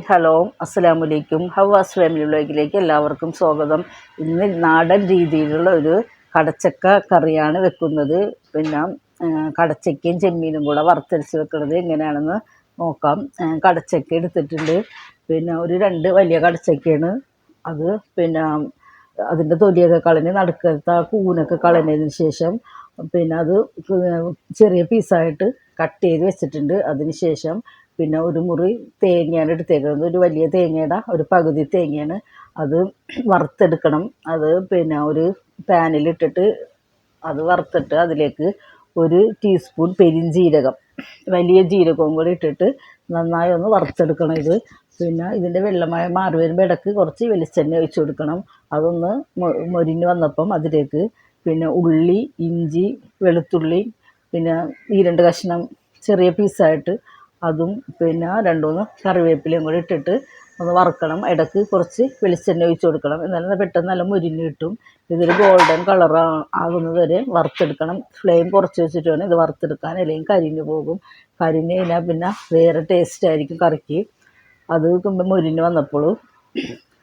Hi hello അസ്സലാമു അലൈക്കും ഹവാസ് family വ്ലോഗിലേക്ക് എല്ലാവർക്കും സ്വാഗതം. ഇന്ന് നാടൻ രീതിയിലുള്ള ഒരു കടച്ചക്ക കറിയാണ് വെക്കുന്നത്. പിന്നെ കടച്ചക്കയും ചെമ്മീനും കൂടെ വറുത്തരച്ച് വെക്കുന്നത് എങ്ങനെയാണെന്ന് നോക്കാം. കടച്ചക്ക എടുത്തിട്ടുണ്ട്. പിന്നെ ഒരു രണ്ട് വലിയ കടച്ചക്കയാണ്. അത് പിന്നെ അതിന്റെ തൊലിയൊക്കെ കളഞ്ഞ് നടുക്കത്തെ ആ കൂനൊക്കെ കളഞ്ഞതിന് ശേഷം പിന്നെ അത് ചെറിയ പീസായിട്ട് കട്ട് ചെയ്ത് വെച്ചിട്ടുണ്ട്. അതിന് ശേഷം പിന്നെ ഒരു മുറി തേങ്ങയാണ് എടുത്തേക്കുന്നത് ഒരു വലിയ തേങ്ങയുടെ ഒരു പകുതി തേങ്ങയാണ് അത് വറുത്തെടുക്കണം. അത് പിന്നെ ഒരു പാനിലിട്ടിട്ട് അത് വറുത്തിട്ട് അതിലേക്ക് ഒരു ടീസ്പൂൺ പെരിഞ്ജീരകം വലിയ ജീരകവും കൂടി ഇട്ടിട്ട് നന്നായി ഒന്ന് വറുത്തെടുക്കണം ഇത്. പിന്നെ ഇതിന്റെ വെള്ളമായ മാറി വരുമ്പോൾ ഇടയ്ക്ക് കുറച്ച് വെളിച്ചെണ്ണ ഒഴിച്ചു കൊടുക്കണം. അതൊന്ന് മൊരിഞ്ഞ് വന്നപ്പം അതിലേക്ക് പിന്നെ ഉള്ളി ഇഞ്ചി വെളുത്തുള്ളി പിന്നെ ഈ രണ്ട് കഷ്ണം ചെറിയ പീസായിട്ട് അതും പിന്നെ രണ്ടുമൂന്ന് കറിവേപ്പിലയും കൂടി ഇട്ടിട്ട് ഒന്ന് വറുക്കണം. ഇടയ്ക്ക് കുറച്ച് വെളിച്ചെണ്ണ ഒഴിച്ച് കൊടുക്കണം. എന്നാലും പെട്ടെന്ന് നല്ല മുരിഞ്ഞ് കിട്ടും. ഇതൊരു ഗോൾഡൻ കളർ ആകുന്നത് വരെ വറുത്തെടുക്കണം. ഫ്ലെയിം കുറച്ച് വെച്ചിട്ട് വേണം ഇത് വറുത്തെടുക്കാൻ. അല്ലെങ്കിൽ കരിഞ്ഞു പോകും. കരിഞ്ഞ് കഴിഞ്ഞാൽ പിന്നെ വേറെ ടേസ്റ്റ് ആയിരിക്കും കറിക്ക്. അത് മുരിഞ്ഞ് വന്നപ്പോൾ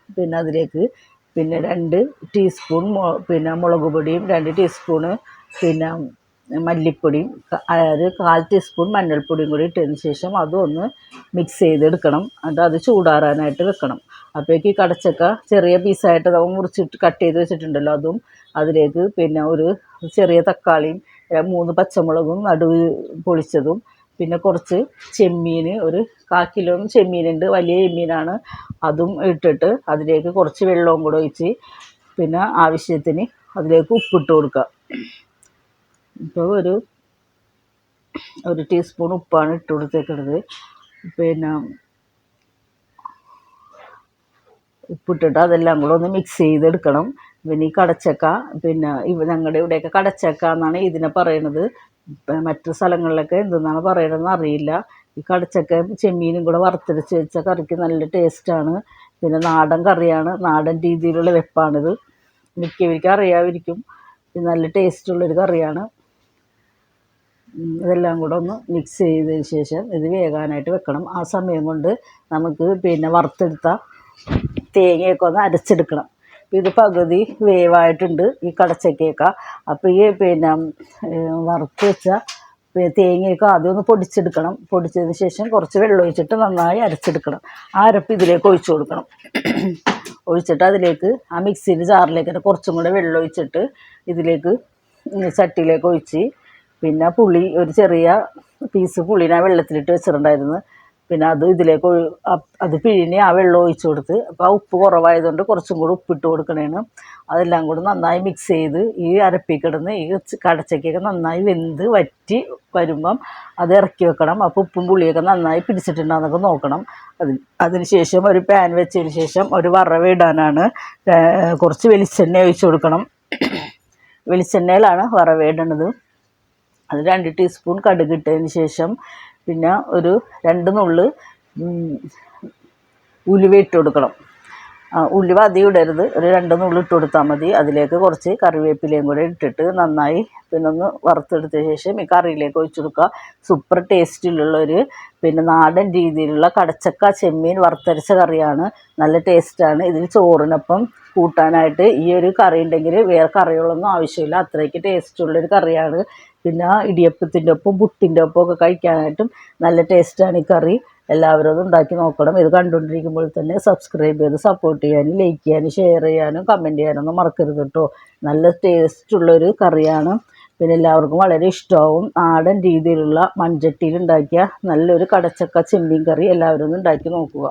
പിന്നെ അതിലേക്ക് പിന്നെ രണ്ട് ടീസ്പൂൺ പിന്നെ മുളക് പൊടിയും രണ്ട് ടീസ്പൂണ് പിന്നെ മല്ലിപ്പൊടിയും അതായത് കാൽ ടീസ്പൂൺ മഞ്ഞൾപ്പൊടിയും കൂടി ഇട്ടതിന് ശേഷം അതും ഒന്ന് മിക്സ് ചെയ്തെടുക്കണം. എന്നിട്ട് അത് ചൂടാറാനായിട്ട് വെക്കണം. അപ്പോഴേക്ക് കടച്ചക്ക ചെറിയ പീസായിട്ട് നമ്മൾ മുറിച്ചിട്ട് കട്ട് ചെയ്ത് വെച്ചിട്ടുണ്ടല്ലോ അതും അതിലേക്ക് പിന്നെ ഒരു ചെറിയ തക്കാളിയും മൂന്ന് പച്ചമുളകും നടുവ് പൊളിച്ചതും പിന്നെ കുറച്ച് ചെമ്മീൻ ഒരു കാ കിലോ ചെമ്മീനുണ്ട് വലിയ ചെമ്മീനാണ്. അതും ഇട്ടിട്ട് അതിലേക്ക് കുറച്ച് വെള്ളവും കൂടെ ഒഴിച്ച് പിന്നെ ആവശ്യത്തിന് അതിലേക്ക് ഉപ്പിട്ട് കൊടുക്കുക. ഇപ്പോൾ ഒരു ഒരു ടീസ്പൂൺ ഉപ്പാണ് ഇട്ട് കൊടുത്തേക്കുന്നത് പിന്നെ ഉപ്പിട്ടിട്ട് അതെല്ലാം കൂടെ ഒന്ന് മിക്സ് ചെയ്തെടുക്കണം. പിന്നെ ഈ കടച്ചക്ക പിന്നെ ഇവ ഞങ്ങളുടെ ഇവിടെയൊക്കെ കടച്ചക്ക എന്നാണ് ഇതിനെ പറയണത്. മറ്റു സ്ഥലങ്ങളിലൊക്കെ എന്തെന്നാണ് പറയണതെന്ന് അറിയില്ല. ഈ കടച്ചക്കയും ചെമ്മീനും കൂടെ വറുത്തരച്ച് വെച്ച കറിക്ക് നല്ല ടേസ്റ്റാണ് പിന്നെ നാടൻ കറിയാണ് നാടൻ രീതിയിലുള്ള വെപ്പാണിത്. മിക്കവർക്കും അറിയാമായിരിക്കും നല്ല ടേസ്റ്റുള്ളൊരു കറിയാണ്. ഇതെല്ലാം കൂടെ ഒന്ന് മിക്സ് ചെയ്തതിന് ശേഷം ഇത് വേകാനായിട്ട് വെക്കണം. ആ സമയം കൊണ്ട് നമുക്ക് പിന്നെ വറുത്തെടുത്ത തേങ്ങയൊക്കെ ഒന്ന് അരച്ചെടുക്കണം. ഇത് പകുതി വേവായിട്ടുണ്ട് ഈ കടച്ചക്കയൊക്കെ അപ്പോൾ ഈ പിന്നെ വറുത്ത് വെച്ച തേങ്ങയൊക്കെ ആദ്യം ഒന്ന് പൊടിച്ചെടുക്കണം. പൊടിച്ചതിന് ശേഷം കുറച്ച് വെള്ളം ഒഴിച്ചിട്ട് നന്നായി അരച്ചെടുക്കണം. ആ അരപ്പ് ഇതിലേക്ക് ഒഴിച്ചു കൊടുക്കണം. ഒഴിച്ചിട്ട് അതിലേക്ക് ആ മിക്സിയിൽ ജാറിലേക്ക് കുറച്ചും കൂടെ വെള്ളം ഒഴിച്ചിട്ട് ഇതിലേക്ക് ചട്ടിയിലേക്ക് ഒഴിച്ച് പിന്നെ പുളി ഒരു ചെറിയ പീസ് പുളി ഞാൻ വെള്ളത്തിലിട്ട് വെച്ചിട്ടുണ്ടായിരുന്നു. പിന്നെ അത് ഇതിലേക്ക് അത് പിഴിഞ്ഞ് ആ വെള്ളം ഒഴിച്ചു കൊടുത്ത് അപ്പോൾ ആ ഉപ്പ് കുറവായതുകൊണ്ട് കുറച്ചും കൂടി ഉപ്പിട്ട് കൊടുക്കണേന്. അതെല്ലാം കൂടി നന്നായി മിക്സ് ചെയ്ത് ഈ അരപ്പിൽ കിടന്ന് ഈ കടച്ചക്കൊക്കെ നന്നായി വെന്ത് വറ്റി വരുമ്പം അത് ഇറക്കി വെക്കണം. അപ്പോൾ ഉപ്പും പുളിയൊക്കെ നന്നായി പിടിച്ചിട്ടുണ്ടാകുന്നൊക്കെ നോക്കണം. അതിന് ശേഷം ഒരു പാൻ വെച്ചതിന് ശേഷം ഒരു വറവ് ഇടാനാണ് കുറച്ച് വെളിച്ചെണ്ണ ഒഴിച്ചു കൊടുക്കണം. വെളിച്ചെണ്ണയിലാണ് വറവ് ഇടണത്. അത് രണ്ട് ടീസ്പൂൺ കടുക് ഇട്ടതിന് ശേഷം പിന്നെ ഒരു രണ്ട് നുള്ള് ഉലുവ ഇട്ട് കൊടുക്കണം. ഉലുവ അധികം ഇടരുത്. ഒരു രണ്ട് നുള്ളി ഇട്ട് കൊടുത്താൽ മതി. അതിലേക്ക് കുറച്ച് കറിവേപ്പിലയും കൂടെ ഇട്ടിട്ട് നന്നായി പിന്നെ ഒന്ന് വറുത്തെടുത്ത ശേഷം ഈ കറിയിലേക്ക് ഒഴിച്ചു കൊടുക്കുക. സൂപ്പർ ടേസ്റ്റിലുള്ള ഒരു പിന്നെ നാടൻ രീതിയിലുള്ള കടച്ചക്ക ചെമ്മീൻ വറുത്തരച്ച കറിയാണ്. നല്ല ടേസ്റ്റാണ്. ഇതിൽ ചോറിനൊപ്പം കൂട്ടാനായിട്ട് ഈ ഒരു കറി ഉണ്ടെങ്കിൽ വേറെ കറികളൊന്നും ആവശ്യമില്ല. അത്രയ്ക്ക് ടേസ്റ്റുള്ളൊരു കറിയാണ്. പിന്നെ ഇടിയപ്പത്തിന്റെ ഒപ്പം പുട്ടിന്റെ ഒപ്പം ഒക്കെ കഴിക്കാനായിട്ടും നല്ല ടേസ്റ്റാണ് ഈ കറി. എല്ലാവരും അത് ഉണ്ടാക്കി നോക്കണം. ഇത് കണ്ടുകൊണ്ടിരിക്കുമ്പോൾ തന്നെ സബ്സ്ക്രൈബ് ചെയ്ത് സപ്പോർട്ട് ചെയ്യാനും ലൈക്ക് ചെയ്യാനും ഷെയർ ചെയ്യാനും കമന്റ് ചെയ്യാനൊന്നും മറക്കരുത് കേട്ടോ. നല്ല ടേസ്റ്റുള്ളൊരു കറിയാണ്. പിന്നെ എല്ലാവർക്കും വളരെ ഇഷ്ടമാവും. നാടൻ രീതിയിലുള്ള മൺചട്ടിയിൽ ഉണ്ടാക്കിയ നല്ലൊരു കടച്ചക്ക ചെമ്മീൻ കറി എല്ലാവരും ഒന്ന് ഉണ്ടാക്കി നോക്കുക.